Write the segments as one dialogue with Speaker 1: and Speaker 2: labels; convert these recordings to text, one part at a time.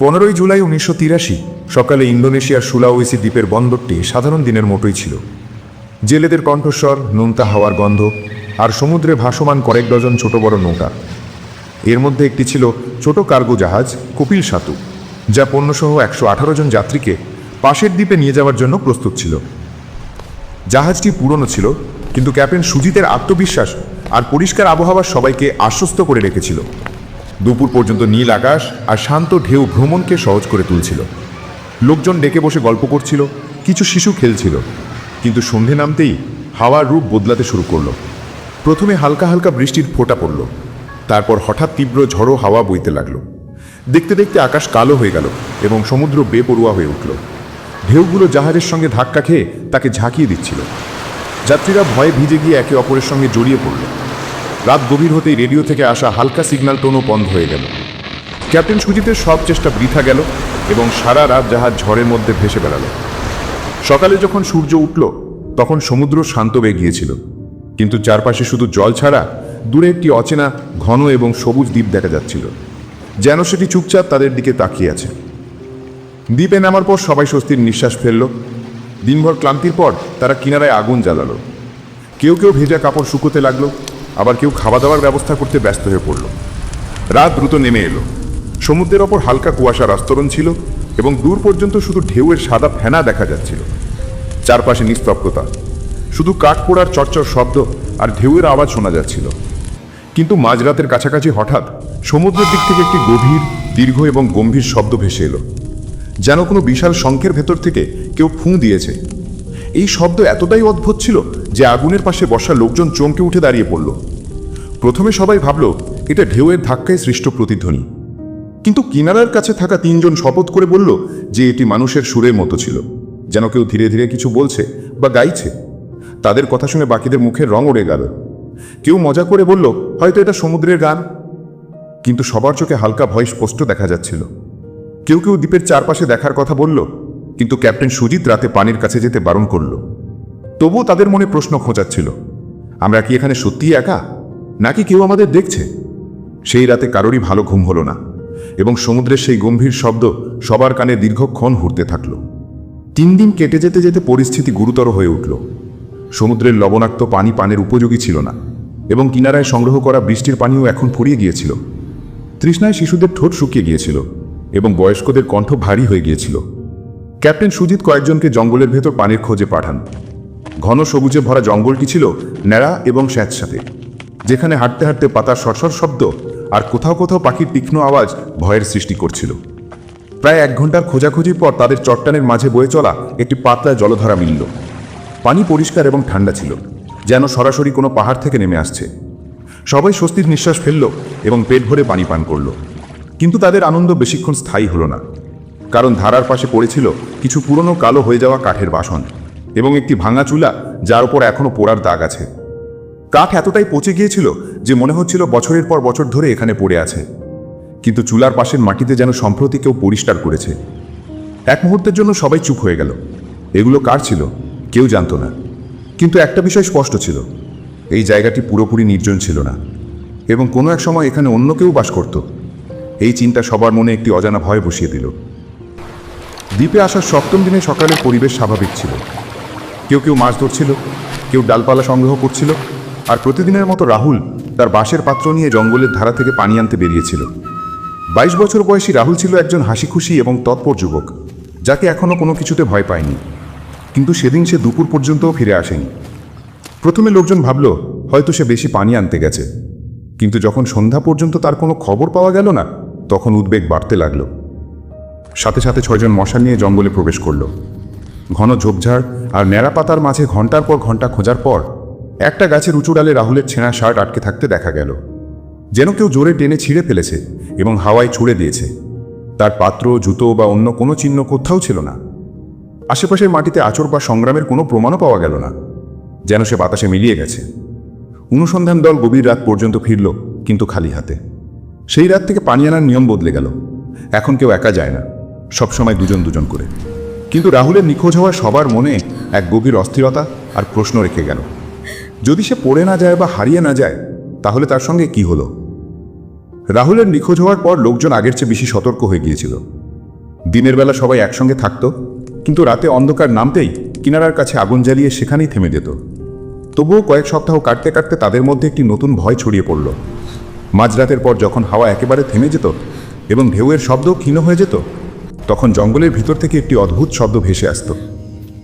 Speaker 1: পনেরোই জুলাই উনিশশো তিরাশি, সকালে ইন্দোনেশিয়ার সুলাওয়েসি দ্বীপের বন্দরটি সাধারণ দিনের মতোই ছিল। জেলেদের কণ্ঠস্বর, নোনতা হাওয়ার গন্ধ, আর সমুদ্রে ভাসমান কয়েক ডজন ছোট বড় নৌকা। এর মধ্যে একটি ছিল ছোট কার্গো জাহাজ, কপিল সাতু, যা পণ্যসহ একশো আঠারো জন যাত্রীকে পাশের দ্বীপে নিয়ে যাওয়ার জন্য প্রস্তুত ছিল। জাহাজটি পুরনো ছিল, কিন্তু ক্যাপ্টেন সুজিতের আত্মবিশ্বাস আর পরিষ্কার আবহাওয়া সবাইকে আশ্বস্ত করে রেখেছিল। দুপুর পর্যন্ত নীল আকাশ আর শান্ত ঢেউ ভ্রমণকে সহজ করে তুলছিল। লোকজন ডেকে বসে গল্প করছিল, কিছু শিশু খেলছিল, কিন্তু সন্ধে নামতেই হাওয়ার রূপ বদলাতে শুরু করল। প্রথমে হালকা হালকা বৃষ্টির ফোঁটা পড়ল, তারপর হঠাৎ তীব্র ঝড়ো হাওয়া বইতে লাগল। দেখতে দেখতে আকাশ কালো হয়ে গেল এবং সমুদ্র বেপরোয়া হয়ে উঠল। ঢেউগুলো জাহাজের সঙ্গে ধাক্কা খেয়ে তাকে ঝাঁকিয়ে দিচ্ছিল। যাত্রীরা ভয়ে ভিজে গিয়ে একে অপরের সঙ্গে জড়িয়ে পড়ল। রাত গভীর হতেই রেডিও থেকে আসা হালকা সিগন্যাল টোনও বন্ধ হয়ে গেল। ক্যাপ্টেন সুজিতের সব চেষ্টা বৃথা গেল এবং সারা রাত জাহাজ ঝড়ের মধ্যে ভেসে বেড়ালো। সকালে যখন সূর্য উঠল, তখন সমুদ্র শান্ত হয়ে গিয়েছিল। কিন্তু চারপাশে শুধু জল ছাড়া দূরে একটি অচেনা ঘন এবং সবুজ দ্বীপ দেখা যাচ্ছিল, যেন সেটি চুপচাপ তাদের দিকে তাকিয়ে আছে। দ্বীপে নামার পর সবাই স্বস্তির নিঃশ্বাস ফেলল। দিনভর ক্লান্তির পর তারা কিনারায় আগুন জ্বালালো। কেউ কেউ ভেজা কাপড় শুকোতে লাগল। আবার কেউ খাওয়া দাওয়ার ব্যবস্থা করতে ব্যস্ত হয়ে পড়ল। রাত দ্রুত নেমে এলো। সমুদ্রের ওপর হালকা কুয়াশার আস্তরণ ছিল এবং দূর পর্যন্ত শুধু ঢেউয়ের সাদা ফেনা দেখা যাচ্ছিল। চারপাশে নিস্তব্ধতা। শুধু কাঠ পোড়ার চরচর শব্দ আর ঢেউয়ের আওয়াজ শোনা যাচ্ছিল। কিন্তু মাঝরাতের কাছাকাছি হঠাৎ সমুদ্রের দিক থেকে একটি গভীর, দীর্ঘ এবং গম্ভীর শব্দ ভেসে এলো, যেন কোনো বিশাল শঙ্খের ভেতর থেকে কেউ ফুঁ দিয়েছে। এই শব্দ এতটাই অদ্ভুত ছিল যে আগুনের পাশে বসা লোকজন চমকে উঠে দাঁড়িয়ে পড়ল। প্রথমে সবাই ভাবল, এটা ঢেউয়ের ধাক্কায় সৃষ্ট প্রতিধ্বনি। কিন্তু কিনারার কাছে থাকা তিনজন শপথ করে বলল যে এটি মানুষের সুরের মতো ছিল। যেন কেউ ধীরে ধীরে কিছু বলছে বা গাইছে। তাদের কথা শুনে বাকিদের মুখের রং উড়ে গেল। কেউ মজা করে বলল, হয়তো এটা সমুদ্রের গান। কিন্তু সবার চোখে হালকা ভয় স্পষ্ট দেখা যাচ্ছিল। কেউ কেউ দ্বীপের চারপাশে দেখার কথা বলল, কিন্তু ক্যাপ্টেন সুজিত রাতে পানির কাছে যেতে বারণ করল। তবুও তাদের মনে প্রশ্ন খোঁজাচ্ছিল, আমরা কি এখানে সত্যিই একা? নাকি কেউ আমাদের দেখছে? সেই রাতে কারোরই ভালো ঘুম হলো না, এবং সমুদ্রের সেই গম্ভীর শব্দ সবার কানে দীর্ঘক্ষণ ঘুরতে থাকল। তিন দিন কেটে যেতে যেতে পরিস্থিতি গুরুতর হয়ে উঠল। সমুদ্রের লবণাক্ত পানি পানের উপযোগী ছিল না, এবং কিনারায় সংগ্রহ করা বৃষ্টির পানিও এখন ফুরিয়ে গিয়েছিল। তৃষ্ণায় শিশুদের ঠোঁট শুকিয়ে গিয়েছিল, এবং বয়স্কদের কণ্ঠ ভারী হয়ে গিয়েছিল। ক্যাপ্টেন সুজিত কয়েকজনকে জঙ্গলের ভেতর পানির খোঁজে পাঠান। ঘন সবুজে ভরা জঙ্গলটি ছিল ন্যাড়া এবং স্যাঁতস্যাঁতে। যেখানে হাঁটতে হাঁটতে পাতার সরসর শব্দ আর কোথাও কোথাও পাখির তীক্ষ্ণ আওয়াজ ভয়ের সৃষ্টি করছিল। প্রায় এক ঘণ্টার খোঁজাখুঁজির পর তাদের চট্টানের মাঝে বয়ে চলা একটি পাতলা জলধারা মিলল। পানি পরিষ্কার এবং ঠান্ডা ছিল, যেন সরাসরি কোনো পাহাড় থেকে নেমে আসছে। সবাই স্বস্তির নিঃশ্বাস ফেলল এবং পেট ভরে পানি পান করল। কিন্তু তাদের আনন্দ বেশিক্ষণ স্থায়ী হলো না, কারণ ধারার পাশে পড়েছিল কিছু পুরনো কালো হয়ে যাওয়া কাঠের বাসন এবং একটি ভাঙা চুলা যার উপর এখনও পোড়ার দাগ আছে। কাঠ এতটাই পচে গিয়েছিল যে মনে হচ্ছিল বছরের পর বছর ধরে এখানে পড়ে আছে। কিন্তু চুলার পাশের মাটিতে যেন সম্প্রতি কেউ পরিষ্কার করেছে। এক মুহূর্তের জন্য সবাই চুপ হয়ে গেল। এগুলো কার ছিল? কেউ জানতো না। কিন্তু একটা বিষয় স্পষ্ট ছিল। এই জায়গাটি পুরোপুরি নির্জন ছিল না। এবং কোনো এক সময় এখানে অন্য কেউ বাস করত। এই চিন্তা সবার মনে একটি অজানা ভয় বসিয়ে দিল। দ্বীপে আসার সপ্তম দিনে সকালের পরিবেশ স্বাভাবিক ছিল। কেউ কেউ মাছ ধরছিল, কেউ ডালপালা সংগ্রহ করছিল আর প্রতিদিনের মতো রাহুল তার বাঁশের পাত্র নিয়ে জঙ্গলের ধারা থেকে পানি আনতে বেরিয়েছিল। বাইশ বছর বয়সী রাহুল ছিল একজন হাসিখুশি এবং তৎপর যুবক, যাকে এখনও কোনো কিছুতে ভয় পায়নি। কিন্তু সেদিন সে দুপুর পর্যন্তও ফিরে আসেনি। প্রথমে লোকজন ভাবল, হয়তো সে বেশি পানি আনতে গেছে। কিন্তু যখন সন্ধ্যা পর্যন্ত তার কোনো খবর পাওয়া গেল না, তখন উদ্বেগ বাড়তে লাগল। সাথে সাথে ছয়জন মশা নিয়ে জঙ্গলে প্রবেশ করল। ঘন ঝোপঝাড় আর ন্যাড়া পাতার মাঝে ঘণ্টার পর ঘণ্টা খোঁজার পর একটা গাছের উঁচু ডালে রাহুলের ছেঁড়া শার্ট আটকে থাকতে দেখা গেল। যেন কেউ জোরে টেনে ছিঁড়ে ফেলেছে এবং হাওয়ায় ছুড়ে দিয়েছে। তার পাত্র, জুতো বা অন্য কোনো চিহ্ন কোথাও ছিল না। আশেপাশের মাটিতে আচর বা সংগ্রামের কোনো প্রমাণও পাওয়া গেল না। যেন সে বাতাসে মিলিয়ে গেছে। অনুসন্ধান দল গভীর রাত পর্যন্ত ফিরল, কিন্তু খালি হাতে। সেই রাত থেকে পানি আনার নিয়ম বদলে গেল। এখন কেউ একা যায় না, সবসময় দুজন দুজন করে। কিন্তু রাহুলের নিখোঁজ হওয়া সবার মনে এক গভীর অস্থিরতা আর প্রশ্ন রেখে গেল। যদি সে পড়ে না যায় বা হারিয়ে না যায়, তাহলে তার সঙ্গে কি হলো? রাহুলের নিখোঁজ হওয়ার পর লোকজন আগের চেয়ে বেশি সতর্ক হয়ে গিয়েছিল। দিনের বেলা সবাই একসঙ্গে থাকত, কিন্তু রাতে অন্ধকার নামতেই কিনারার কাছে আগুন জ্বালিয়ে সেখানেই থেমে যেত। তবুও কয়েক সপ্তাহ কাটতে কাটতে তাদের মধ্যে একটি নতুন ভয় ছড়িয়ে পড়ল। মাঝরাতের পর যখন হাওয়া একেবারে থেমে যেত এবং ঢেউয়ের শব্দ ক্ষীণ হয়ে যেত, তখন জঙ্গলের ভিতর থেকে একটি অদ্ভুত শব্দ ভেসে আসতো,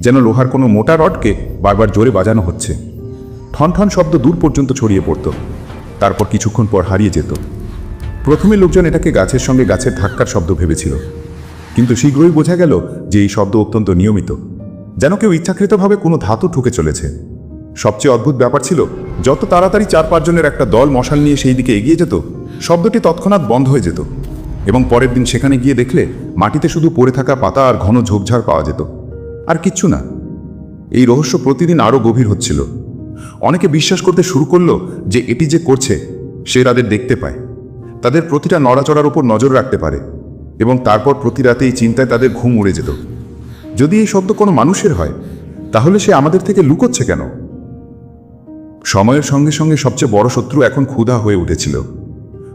Speaker 1: যেন লোহার কোনো মোটা রডকে বারবার জোরে বাজানো হচ্ছে। ঠন ঠন শব্দ দূর পর্যন্ত ছড়িয়ে পড়ত। তারপর কিছুক্ষণ পর হারিয়ে যেত। প্রথমে লোকজন এটাকে গাছের সঙ্গে গাছের ধাক্কার শব্দ ভেবেছিল। কিন্তু শীঘ্রই বোঝা গেল যে এই শব্দ অত্যন্ত নিয়মিত। যেন কেউ ইচ্ছাকৃতভাবে কোনো ধাতু ঠুকে চলেছে। সবচেয়ে অদ্ভুত ব্যাপার ছিল, যত তাড়াতাড়ি চার পাঁচজনের একটা দল মশাল নিয়ে সেই দিকে এগিয়ে যেত, শব্দটি তৎক্ষণাৎ বন্ধ হয়ে যেত। এবং পরের দিন সেখানে গিয়ে দেখলে মাটিতে শুধু পড়ে থাকা পাতা আর ঘন ঝোপঝাড় পাওয়া যেত। আর কিচ্ছু না। এই রহস্য প্রতিদিন আরও গভীর হচ্ছিল। অনেকে বিশ্বাস করতে শুরু করল যে এটি যে করছে, সে তাদের দেখতে পায়। তাদের প্রতিটা নড়াচড়ার উপর নজর রাখতে পারে এবং তারপর প্রতি রাতে এই চিন্তায় তাদের ঘুম উড়ে যেত। যদি এই শব্দ কোনো মানুষের হয়, তাহলে সে আমাদের থেকে লুকোচ্ছে কেন? সময়ের সঙ্গে সঙ্গে সবচেয়ে বড় শত্রু এখন ক্ষুধা হয়ে উঠেছিল।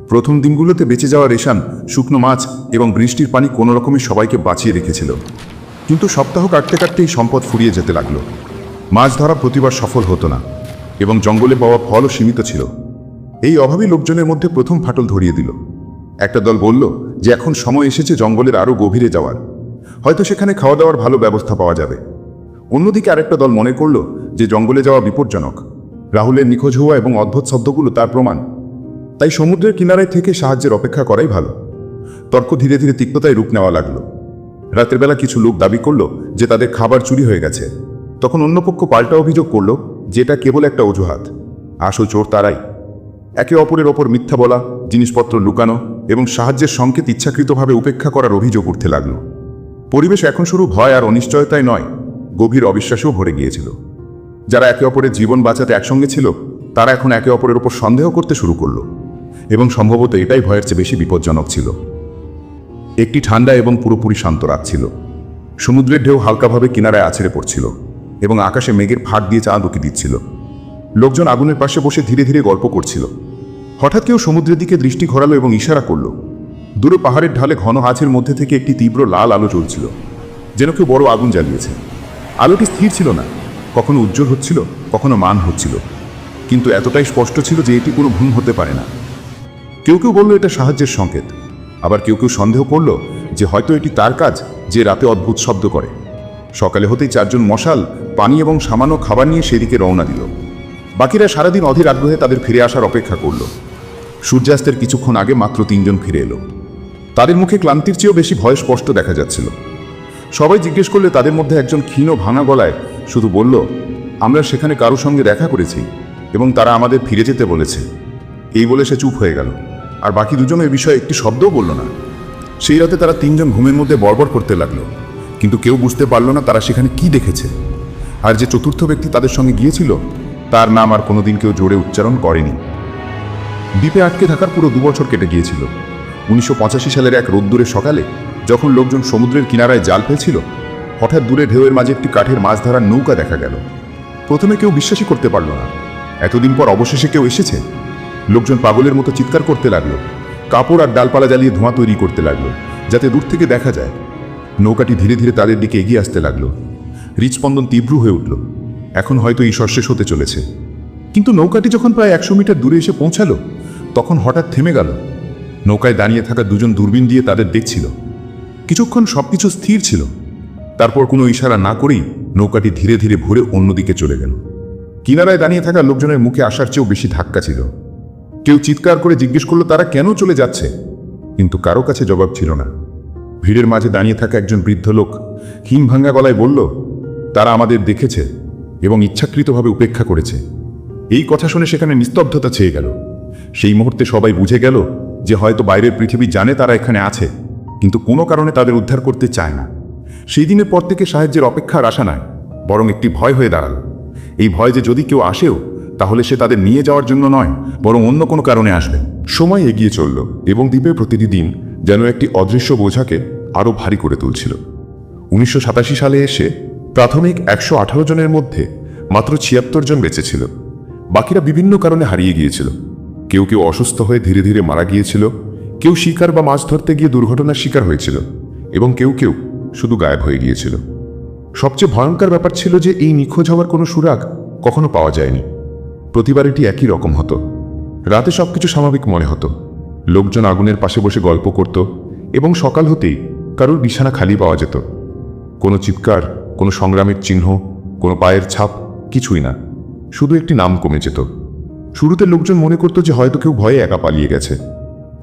Speaker 1: প্রথম দিনগুলোতে বেঁচে যাওয়া রেশান শুকনো মাছ এবং বৃষ্টির পানি কোনো রকমে সবাইকে বাঁচিয়ে রেখেছিল। কিন্তু সপ্তাহ কাটতে কাটতে এই সম্পদ ফুরিয়ে যেতে লাগল। মাছ ধরা প্রতিবার সফল হতো না। এবং জঙ্গলে পাওয়া ফলও সীমিত ছিল। এই অভাবী লোকজনের মধ্যে প্রথম ফাটল ধরিয়ে দিল। একটা দল বলল যে এখন সময় এসেছে জঙ্গলের আরও গভীরে যাওয়ার। হয়তো সেখানে খাওয়া দাওয়ার ভালো ব্যবস্থা পাওয়া যাবে। অন্যদিকে আরেকটা দল মনে করল যে জঙ্গলে যাওয়া বিপজ্জনক। রাহুলের নিখোঁজ হওয়া এবং অদ্ভুত শব্দগুলো তার প্রমাণ। তাই সমুদ্রের কিনারায় থেকে সাহায্যের অপেক্ষা করাই ভালো। তর্ক ধীরে ধীরে তিক্ততায় রূপ নেওয়া লাগল। রাতের বেলা কিছু লোক দাবি করল যে তাদের খাবার চুরি হয়ে গেছে। তখন অন্য পক্ষ পাল্টা অভিযোগ করল যে এটা কেবল একটা অজুহাত। আসল চোর তারাই। একে অপরের ওপর মিথ্যা বলা, জিনিসপত্র লুকানো এবং সাহায্যের সংকেত ইচ্ছাকৃতভাবে উপেক্ষা করার অভিযোগ উঠতে লাগল। পরিবেশ এখন শুরু ভয় আর অনিশ্চয়তায় নয়, গভীর অবিশ্বাসেও ভরে গিয়েছিল। যারা একে অপরের জীবন বাঁচাতে একসঙ্গে ছিল, তারা এখন একে অপরের ওপর সন্দেহ করতে শুরু করল এবং সম্ভবত এটাই ভয়ের চেয়ে বেশি বিপজ্জনক ছিল। একটি ঠান্ডা এবং পুরোপুরি শান্ত রাত ছিল। সমুদ্রের ঢেউ হালকাভাবে কিনারায় আছড়ে পড়ছিল। এবং আকাশে মেঘের ফাঁক দিয়ে চাঁদ উকি দিচ্ছিল। লোকজন আগুনের পাশে বসে ধীরে ধীরে গল্প করছিল। হঠাৎ কেউ সমুদ্রের দিকে দৃষ্টি ঘোরালো এবং ইশারা করল। দূরে পাহাড়ের ঢালে ঘন হাঁচের মধ্যে থেকে একটি তীব্র লাল আলো জ্বলছিল, যেন কেউ বড় আগুন জ্বালিয়েছে। আলোটি স্থির ছিল না, কখনো উজ্জ্বল হচ্ছিল, কখনো মান হচ্ছিল। কিন্তু এতটাই স্পষ্ট ছিল যে এটি কোনো ভুল হতে পারে না। কেউ কেউ বলল, এটা সাহায্যের সংকেত। আবার কেউ কেউ সন্দেহ করল যে হয়তো এটি তার কাজ, যে রাতে অদ্ভুত শব্দ করে। সকালে হতেই চারজন মশাল পানি এবং সামান্য খাবার নিয়ে সেদিকে রওনা দিল। বাকিরা সারাদিন অধীর আগ্রহে তাদের ফিরে আসার অপেক্ষা করল। সূর্যাস্তের কিছুক্ষণ আগে মাত্র তিনজন ফিরে এলো। তাদের মুখে ক্লান্তির চেয়েও বেশি ভয় স্পষ্ট দেখা যাচ্ছিল। সবাই জিজ্ঞেস করলে তাদের মধ্যে একজন ক্ষীণ ভাঙা গলায় শুধু বলল, আমরা সেখানে কারোর সঙ্গে দেখা করেছি এবং তারা আমাদের ফিরে যেতে বলেছে। এই বলে সে চুপ হয়ে গেল। আর বাকি দুজন এ বিষয়ে একটি শব্দও বলল না। সেই রাতে তারা তিনজন ঘুমের মধ্যে বড়বড় করতে লাগল। কিন্তু কেউ বুঝতে পারল না তারা সেখানে কি দেখেছে। আর যে চতুর্থ ব্যক্তি তাদের সঙ্গে গিয়েছিল, তার নাম আর কোনোদিন কেউ জোরে উচ্চারণ করেনি। দ্বীপে আটকে থাকার পুরো দুবছর কেটে গিয়েছিল। উনিশশো পঁচাশি সালের এক রোদ্দুরের সকালে যখন লোকজন সমুদ্রের কিনারায় জাল ফেলছিল, হঠাৎ দূরে ঢেউয়ের মাঝে একটি কাঠের মাছ ধরার নৌকা দেখা গেল। প্রথমে কেউ বিশ্বাসই করতে পারল না। এতদিন পর অবশেষে কেউ এসেছে। লোকজন পাগলের মতো চিৎকার করতে লাগল। কাপড় আর ডালপালা জ্বালিয়ে ধোঁয়া তৈরি করতে লাগল, যাতে দূর থেকে দেখা যায়। নৌকাটি ধীরে ধীরে তাদের দিকে এগিয়ে আসতে লাগল। হৃদস্পন্দন তীব্র হয়ে উঠল। এখন হয়তো ঈশ্বর শেষ হতে চলেছে। কিন্তু নৌকাটি যখন প্রায় একশো মিটার দূরে এসে পৌঁছালো, তখন হঠাৎ থেমে গেল। নৌকায় দাঁড়িয়ে থাকা দুজন দূরবীন দিয়ে তাদের দেখছিল। কিছুক্ষণ সবকিছু স্থির ছিল। তারপর কোনো ইশারা না করেই নৌকাটি ধীরে ধীরে ভরে অন্যদিকে চলে গেল। কিনারায় দাঁড়িয়ে থাকা লোকজনের মুখে আসার চেয়েও বেশি ধাক্কা ছিল। কেউ চিৎকার করে জিজ্ঞেস করল, তারা কেন চলে যাচ্ছে? কিন্তু কারও কাছে জবাব ছিল না। ভিড়ের মাঝে দাঁড়িয়ে থাকা একজন বৃদ্ধ লোক হিম ভাঙ্গা গলায় বলল তারা আমাদের দেখেছে এবং ইচ্ছাকৃতভাবে উপেক্ষা করেছে। এই কথা শুনে সেখানে নিস্তব্ধতা ছেয়ে গেল। সেই মুহূর্তে সবাই বুঝে গেল যে হয়তো বাইরের পৃথিবী জানে তারা এখানে আছে, কিন্তু কোনো কারণে তাদের উদ্ধার করতে চায় না। সেই দিনের পর থেকে সাহায্যের অপেক্ষা আর আশা নয় বরং একটি ভয় হয়ে দাঁড়াল। এই ভয় যে যদি কেউ আসেও, তাহলে সে তাদের নিয়ে যাওয়ার জন্য নয়, বরং অন্য কোনো কারণে আসবে। সময় এগিয়ে চলল এবং দ্বীপের প্রতিটি দিন যেন একটি অদৃশ্য বোঝাকে আরও ভারী করে তুলছিল। উনিশশো সাতাশি সালে এসে প্রাথমিক একশো আঠারো জনের মধ্যে মাত্র ছিয়াত্তর জন বেঁচে ছিল। বাকিরা বিভিন্ন কারণে হারিয়ে গিয়েছিল। কেউ কেউ অসুস্থ হয়ে ধীরে ধীরে মারা গিয়েছিল, কেউ শিকার বা মাছ ধরতে গিয়ে দুর্ঘটনার শিকার হয়েছিল এবং কেউ কেউ শুধু গায়েব হয়ে গিয়েছিল। সবচেয়ে ভয়ঙ্কর ব্যাপার ছিল যে এই নিখোঁজ হওয়ার কোনো সুরাগ কখনো পাওয়া যায়নি। প্রতিবার এটি একই রকম হতো। রাতে সবকিছু স্বাভাবিক মনে হতো। লোকজন আগুনের পাশে বসে গল্প করত এবং সকাল হতেই কারোর বিছানা খালি পাওয়া যেত। কোনো চিৎকার কোনো সংগ্রামের চিহ্ন, কোনো পায়ের ছাপ, কিছুই না। শুধু একটি নাম কমে যেত। শুরুতে লোকজন মনে করত যে হয়তো কেউ ভয়ে একা পালিয়ে গেছে।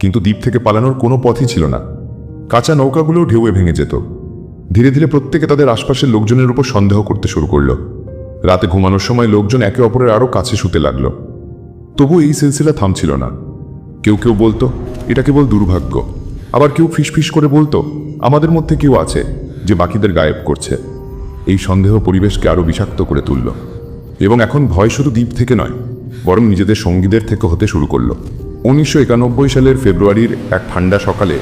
Speaker 1: কিন্তু দ্বীপ থেকে পালানোর কোনো পথই ছিল না। কাঁচা নৌকাগুলোও ঢেউয়ে ভেঙে যেত। ধীরে ধীরে প্রত্যেকে তাদের আশপাশের লোকজনের উপর সন্দেহ করতে শুরু করল। রাতে ঘুমানোর সময় লোকজন একে অপরের আরও কাছে শুতে লাগল। তবু এই সিলসিলা থামছিল না। কেউ কেউ বলতো, এটা কেবল দুর্ভাগ্য। আবার কেউ ফিসফিস করে বলতো, আমাদের মধ্যে কেউ আছে যে বাকিদের গায়েব করছে। এই সন্দেহ পরিবেশকে আরও বিষাক্ত করে তুলল। এবং এখন ভয় শুধু দ্বীপ থেকে নয়, বরং নিজেদের সঙ্গীদের থেকে হতে শুরু করল। উনিশশো একানব্বই সালের ফেব্রুয়ারির এক ঠান্ডা সকালে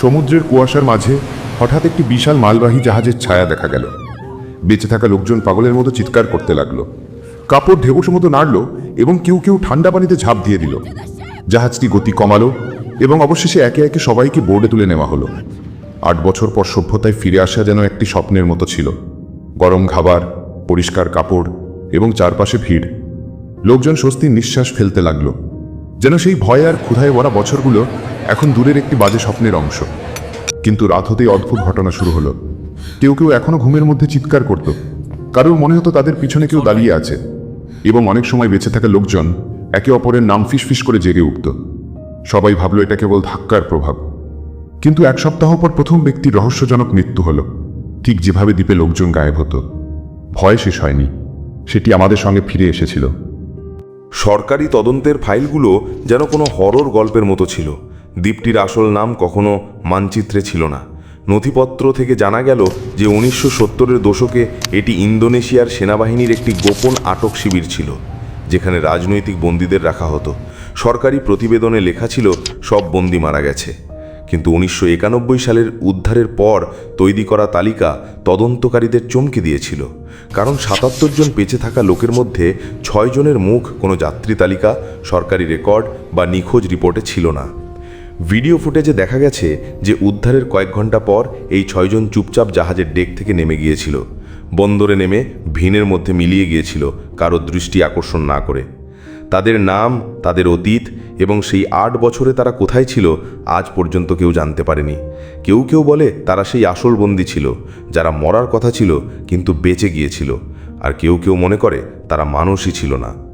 Speaker 1: সমুদ্রের কুয়াশার মাঝে হঠাৎ একটি বিশাল মালবাহী জাহাজের ছায়া দেখা গেল। বেঁচে থাকা লোকজন পাগলের মতো চিৎকার করতে লাগল। কাপড় ঢেউসের মতো নাড়ল এবং কেউ কেউ ঠান্ডা পানিতে ঝাঁপ দিয়ে দিল। জাহাজটি গতি কমালো এবং অবশেষে একে একে সবাইকে বোর্ডে তুলে নেওয়া হলো। আট বছর পর সভ্যতায় ফিরে আসা যেন একটি স্বপ্নের মতো ছিল। গরম খাবার, পরিষ্কার কাপড় এবং চারপাশে ভিড়। লোকজন স্বস্তির নিঃশ্বাস ফেলতে লাগল। যেন সেই ভয় আর ক্ষুধায় ভরা বছরগুলো এখন দূরের একটি বাজে স্বপ্নের অংশ। কিন্তু রাত হতেই অদ্ভুত ঘটনা শুরু হলো। কেউ কেউ এখনও ঘুমের মধ্যে চিৎকার করত। কারোর মনে হতো তাদের পিছনে কেউ দাঁড়িয়ে আছে। এবং অনেক সময় বেঁচে থাকা লোকজন একে অপরের নাম ফিসফিস করে জেগে উঠত। সবাই ভাবল এটা কেবল ধাক্কার প্রভাব। কিন্তু এক সপ্তাহ পর প্রথম ব্যক্তির রহস্যজনক মৃত্যু হলো। ঠিক যেভাবে দ্বীপে লোকজন গায়েব হতো, ভয় শেষ হয়নি, সেটি আমাদের সঙ্গে ফিরে এসেছিল।
Speaker 2: সরকারি তদন্তের ফাইলগুলো যেন কোনো হরর গল্পের মতো ছিল। দ্বীপটির আসল নাম কখনো মানচিত্রে ছিল না। নথিপত্র থেকে জানা গেল যে উনিশশো সত্তরের দশকে এটি ইন্দোনেশিয়ার সেনাবাহিনীর একটি গোপন আটক শিবির ছিল, যেখানে রাজনৈতিক বন্দীদের রাখা হতো। সরকারি প্রতিবেদনে লেখা ছিল, সব বন্দি মারা গেছে। কিন্তু উনিশশো একানব্বই সালের উদ্ধারের পর তৈরি করা তালিকা তদন্তকারীদের চমকে দিয়েছিল। কারণ সাতাত্তর জন বেঁচে থাকা লোকের মধ্যে ছয় জনের মুখ কোনো যাত্রী তালিকা, সরকারি রেকর্ড বা নিখোঁজ রিপোর্টে ছিল না। ভিডিও ফুটেজে দেখা গেছে যে উদ্ধারের কয়েক ঘণ্টা পর এই ছয়জন চুপচাপ জাহাজের ডেক থেকে নেমে গিয়েছিল। বন্দরে নেমে ভিনের মধ্যে মিলিয়ে গিয়েছিল, কারও দৃষ্টি আকর্ষণ না করে। তাদের নাম, তাদের অতীত এবং সেই আট বছরে তারা কোথায় ছিল, আজ পর্যন্ত কেউ জানতে পারেনি। কেউ কেউ বলে তারা সেই আসল বন্দি ছিল, যারা মরার কথা ছিল কিন্তু বেঁচে গিয়েছিল। আর কেউ কেউ মনে করে তারা মানুষই ছিল না।